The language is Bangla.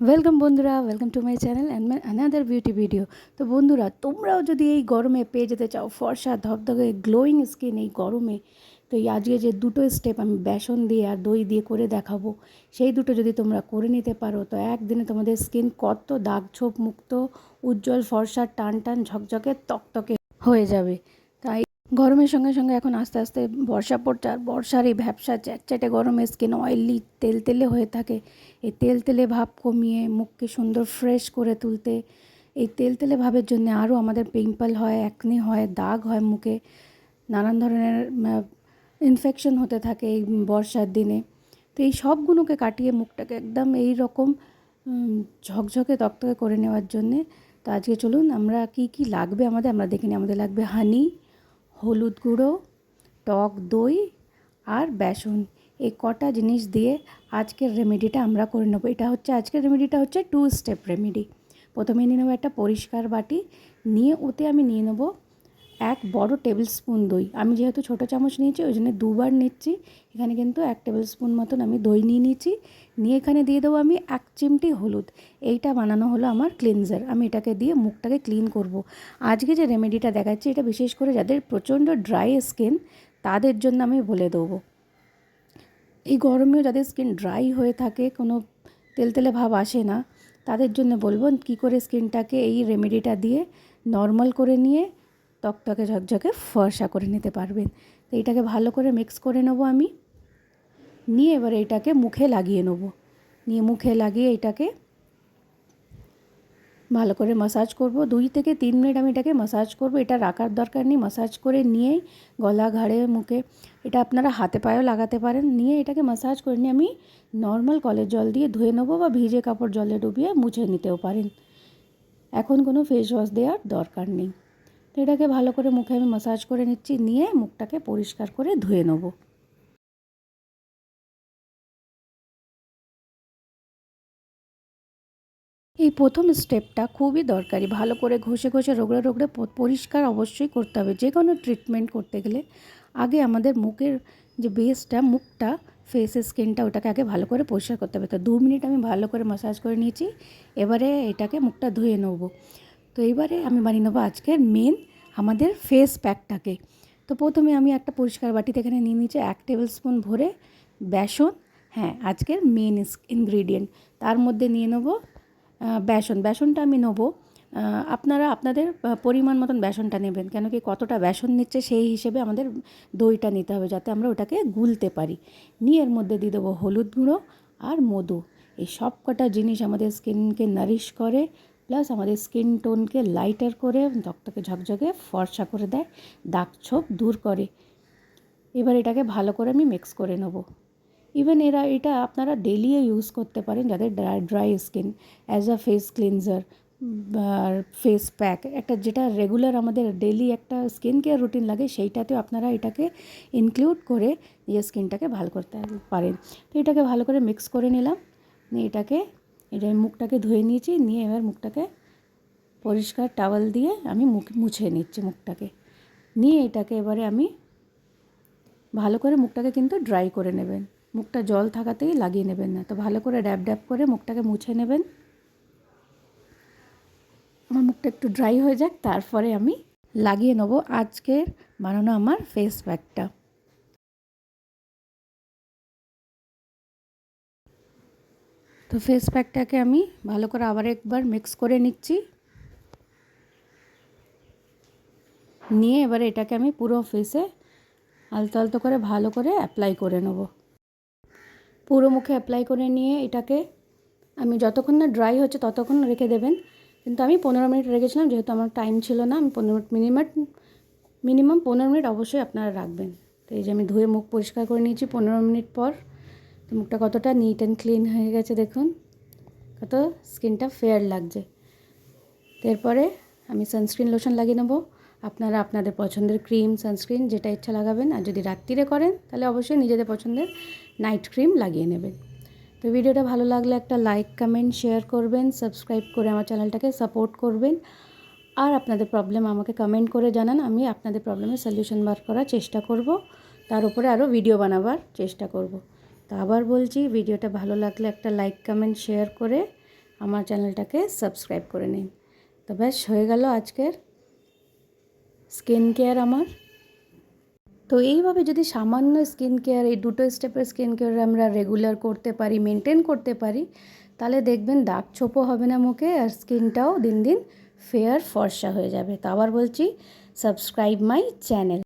ওয়েলকাম বন্ধুরা welcome to my channel and my another beauty video তো বন্ধুরা, তোমরাও যদি এই গরমে পেয়ে যেতে চাও, ফর্সা ধকধকে গ্লোয়িং স্কিন এই গরমে, তো এই আজকে যে দুটো স্টেপ আমি বেসন দিয়ে আর দই দিয়ে করে দেখাবো, সেই দুটো যদি তোমরা করে নিতে পারো, তো একদিনে তোমাদের স্কিন কত দাগ ছোপ মুক্ত, উজ্জ্বল, ফর্সা, টান টান, ঝকঝকে, তকতকে হয়ে যাবে। গরমের সঙ্গে সঙ্গে এখন আস্তে আস্তে বর্ষা পড়ছে আর বর্ষার এই ভ্যাবসা চ্যাটচ্যাটে গরমে স্কিন অয়েলি তেল তেলে হয়ে থাকে। এই তেল তেলে ভাব কমিয়ে মুখকে সুন্দর ফ্রেশ করে তুলতে, এই তেল তেলে ভাবের জন্য আরও আমাদের পিম্পল হয় একনি হয়, দাগ হয় মুখে, নানান ধরনের ইনফেকশন হতে থাকে এই বর্ষার দিনে। তো এই সবগুলোকে কাটিয়ে মুখটাকে একদম এই রকম ঝকঝকে তকতকে করে নেওয়ার জন্যে, তো আজকে চলুন আমরা কি কি লাগবে আমাদের, আমরা দেখে নিই আমাদের লাগবে হানি হলুদ গুঁড়ো, টক দই আর বেসন। এই কটা জিনিস দিয়ে আজকের রেমেডিটা আমরা করে নেব। এটা হচ্ছে, আজকের রেমেডিটা হচ্ছে টু স্টেপ রেমেডি প্রথমে নিয়ে নেব একটা পরিষ্কার বাটি, নিয়ে ওতে আমি নিয়ে নেব এক বড় টেবিল স্পুন দই। আমি যেহেতু ছোটো চামচ নিয়েছি, ওই জন্য দুবার নিচ্ছি। এখানে কিন্তু এক টেবিল স্পুন মতন আমি দই নিয়ে নিয়েছি। নিয়ে এখানে দিয়ে দেবো আমি এক চিমটি হলুদ। এইটা বানানো হলো আমার ক্লিনজার আমি এটাকে দিয়ে মুখটাকে ক্লিন করব। আজকে যে রেমেডিটা দেখাচ্ছি, এটা বিশেষ করে যাদের প্রচণ্ড ড্রাই স্কিন তাদের জন্য আমি বলে দেবো। এই গরমেও যাদের স্কিন ড্রাই হয়ে থাকে, কোনো তেলতেলে ভাব আসে না, তাদের জন্য বলব কী করে স্কিনটাকে এই রেমেডিটা দিয়ে নর্মাল করে নিয়ে তকতকে ঝকঝকে ফর্সা করে নিতে পারবেন। তো এটাকে ভালো করে মিক্স করে নেব আমি। নিয়ে এবার এটাকে মুখে লাগিয়ে নেব। নিয়ে মুখে লাগিয়ে এটাকে ভালো করে মাসাজ করব। দুই থেকে তিন মিনিট আমি এটাকে মাসাজ করব। এটা রাখার দরকার নেই। মাসাজ করে নিয়েই গলা ঘাড়ে, মুখে, এটা আপনারা হাতে পায়েও লাগাতে পারেন। নিয়ে এটাকে মাসাজ করে নিয়ে আমি নর্মাল কলের জল দিয়ে ধুয়ে নেব বা ভিজে কাপড় জলে ডুবিয়ে মুছে নিতেও পারেন। এখন কোনো ফেস ওয়াশ দেওয়ার দরকার নেই। তো এটাকে ভালো করে মুখে আমি মাসাজ করে নিচ্ছি, নিয়ে মুখটাকে পরিষ্কার করে ধুয়ে নেব। এই প্রথম স্টেপটা খুবই দরকারি। ভালো করে ঘষে ঘষে, রোগড়ে রোগড়ে পরিষ্কার অবশ্যই করতে হবে। যে কোনো ট্রিটমেন্ট করতে গেলে আগে আমাদের মুখের যে বেসটা মুখটা ফেসের স্কিনটা ওটাকে আগে ভালো করে পরিষ্কার করতে হবে। তো দু মিনিট আমি ভালো করে মাসাজ করে নিয়েছি। এবারে এটাকে মুখটা ধুয়ে নেব। তো এবারে আমি বানিয়ে নেব আজকের মেন আমাদের ফেস প্যাকটাকে তো প্রথমে আমি একটা পরিষ্কার বাটিতে এখানে নিয়ে নিয়েছি এক টেবিল স্পুন ভরে বেসন। হ্যাঁ আজকের মেন ইনগ্রিডিয়েন্ট তার মধ্যে নিয়ে নেব বেসন। বেসনটা আমি নেব আপনারা আপনাদের পরিমাণ মতন বেসনটা নেবেন, কেন কি কতটা বেসন নিচ্ছে সেই হিসেবে আমাদের দইটা নিতে হবে যাতে আমরা ওটাকে গুলতে পারি। নিয়ে এর মধ্যে দিয়ে দেবো হলুদ গুঁড়ো আর মধু। এই সব কটা জিনিস আমাদের স্কিনকে নারিশ করে প্লাস আমাদের স্কিন টোনকে লাইটার করে, ত্বকটাকে ঝকঝকে, ফর্সা করে দেয়, দাগ ছোপ দূর করে। এবার এটাকে ভালো করে আমি মিক্স করে নেব। ইভেন এরা, এটা আপনারা ডেলিও ইউজ করতে পারেন যাদের dry dry skin as a face cleanser R face pack একটা যেটা রেগুলার আমাদের ডেলি একটা স্কিন কেয়ার রুটিন লাগে, সেইটাতেও আপনারা এটাকে ইনক্লুড করে নিজের স্কিনটাকে ভালো করতে পারেন। তো এটাকে ভালো করে মিক্স করে নিলাম এটাকে এটা আমি মুখটাকে ধুয়ে নিয়েছি, নিয়ে এবার মুখটাকে পরিষ্কার টাওয়াল দিয়ে আমি মুখ মুছে নিচ্ছি মুখটাকে। নিয়ে এটাকে এবারে আমি ভালো করে মুখটাকে কিন্তু ড্রাই করে নেবেন। মুখটা জল থাকাতেই লাগিয়ে নেবেন না। তো ভালো করে ড্যাব ড্যাব করে মুখটাকে মুছে নেবেন। আমার মুখটা একটু ড্রাই হয়ে যাক, তারপরে আমি লাগিয়ে নেব আজকের বানানো আমার ফেস প্যাকটা তো ফেস প্যাকটাকে আমি ভালো করে আবার একবার মিক্স করে নিচ্ছি। নিয়ে এবারে এটাকে আমি পুরো ফেসে আলতো আলতো করে ভালো করে অ্যাপ্লাই করে নেব। পুরো মুখে অ্যাপ্লাই করে নিয়ে এটাকে আমি যতক্ষণ না ড্রাই হচ্ছে ততক্ষণ রেখে দেবেন। কিন্তু আমি পনেরো মিনিট রেখেছিলাম, যেহেতু আমার টাইম ছিল না, আমি পনেরো মিনিট মিনিমাম মিনিমাম পনেরো মিনিট অবশ্যই আপনারা রাখবেন। তো এই যে আমি ধুয়ে মুখ পরিষ্কার করে নিয়েছি পনেরো মিনিট পর। মুখটা কতটা নিট অ্যান্ড ক্লিন হয়ে গেছে দেখুন। কত স্কিনটা ফেয়ার লাগছে। এরপরে আমি সানস্ক্রিন লোশন লাগিয়ে নেব। আপনারা আপনাদের পছন্দের ক্রিম সানস্ক্রিন যেটা ইচ্ছা লাগাবেন, আর যদি রাত্রিরে করেন, তাহলে অবশ্যই নিজেদের পছন্দের নাইট ক্রিম লাগিয়ে নেবেন। তো ভিডিওটা ভালো লাগলে একটা লাইক কমেন্ট শেয়ার করবেন সাবস্ক্রাইব করে আমার চ্যানেলটাকে সাপোর্ট করবেন। আর আপনাদের প্রবলেম আমাকে কমেন্ট করে জানান, আমি আপনাদের প্রবলেমের সলিউশন বার করার চেষ্টা করব। তার উপরে আরও ভিডিও বানাবার চেষ্টা করব। তো আবার বলছি, ভিডিওটা ভালো লাগলে একটা লাইক কমেন্ট শেয়ার করে আমার চ্যানেলটাকে সাবস্ক্রাইব করে নিন। তো ব্যাস, হয়ে গেল আজকের স্কিন কেয়ার আমার। তো এইভাবে যদি সামান্য স্কিন কেয়ার এই দুটো স্টেপের স্কিন কেয়ার আমরা রেগুলার করতে পারি মেনটেন করতে পারি, তাহলে দেখবেন দাগ ছোপও হবে না মুখে আর স্কিনটাও দিন দিন ফেয়ার ফর্সা হয়ে যাবে। তো আবার বলছি সাবস্ক্রাইব মাই চ্যানেল